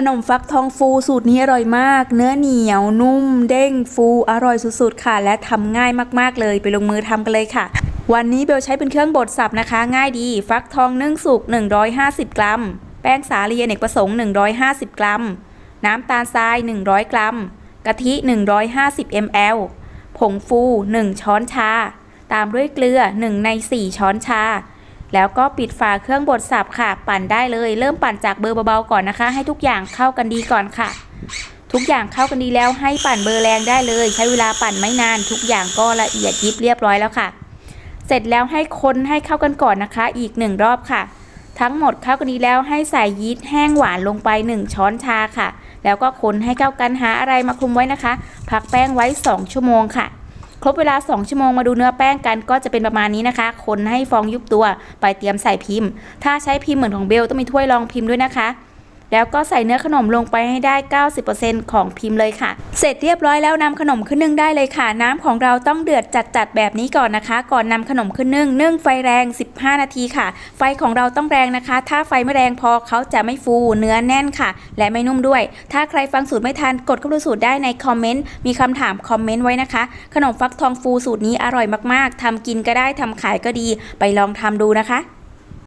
ขนมฟักทองฟูสูตรนี้อร่อยมาก เนื้อเหนียวนุ่ม เด้งฟูอร่อยสุดๆค่ะ และทำง่ายมากๆเลยไปลงมือทำกันเลยค่ะ วันนี้เบลใช้เป็นเครื่องบดสับนะคะ ง่ายดี ฟักทองนึ่งสุก 150 กรัม แป้งสาลีอเนกประสงค์ 150 กรัม น้ำตาลทราย 100 กรัม กะทิ 150 ml ผงฟู 1 ช้อนชา ตามด้วยเกลือ 1 ใน 4 ช้อนชา แล้วก็ปิดฝาเครื่องบดสับค่ะ ปั่นได้เลย เริ่มปั่นจากเบอร์เบาๆก่อนนะคะ ให้ทุกอย่างเข้ากันดีก่อนค่ะ ทุกอย่างเข้ากันดีแล้วให้ปั่นเบอร์แรงได้เลย ใช้เวลาปั่นไม่นาน ทุกอย่างก็ละเอียดยิบเรียบร้อยแล้วค่ะ เสร็จแล้วให้คนให้เข้ากันก่อนนะคะ อีกหนึ่งรอบค่ะ ทั้งหมดเข้ากันดีแล้วให้ใส่ยีสต์แห้งหวานลงไป 1 ช้อนชาค่ะ แล้วก็คนให้เข้ากันหาอะไรมาคลุมไว้นะคะ พักแป้งไว้ 2 ชั่วโมงค่ะ ครบเวลา 2 ชั่วโมงมาดูเนื้อแป้งกันก็จะเป็นประมาณนี้นะคะ คนให้ฟองยุบตัวไปเตรียมใส่พิมพ์ ถ้าใช้พิมพ์เหมือนของเบลต้องมีถ้วยรองพิมพ์ด้วยนะคะ แล้วก็ใส่เนื้อขนมลงไปให้ได้ 90%ของพิมพ์เลยค่ะ เสร็จเรียบร้อยแล้วนำขนมขึ้นนึ่งได้เลยค่ะ น้ำของเราต้องเดือดจัดๆแบบนี้ก่อนนะคะ ก่อนนำขนมขึ้นนึ่งนึ่งไฟแรง 15 นาทีค่ะ ไฟของเราต้องแรงนะคะ ถ้าไฟไม่แรงพอเขาจะไม่ฟูเนื้อแน่นค่ะ และไม่นุ่มด้วย ถ้าใครฟังสูตรไม่ทันกดเข้าดูสูตรได้ในคอมเมนต์มีคำถามคอมเมนต์ไว้นะคะ ขนมฟักทองฟูสูตรนี้อร่อยมากๆทำกินก็ได้ทำขายก็ดี ไปลองทำดูนะคะ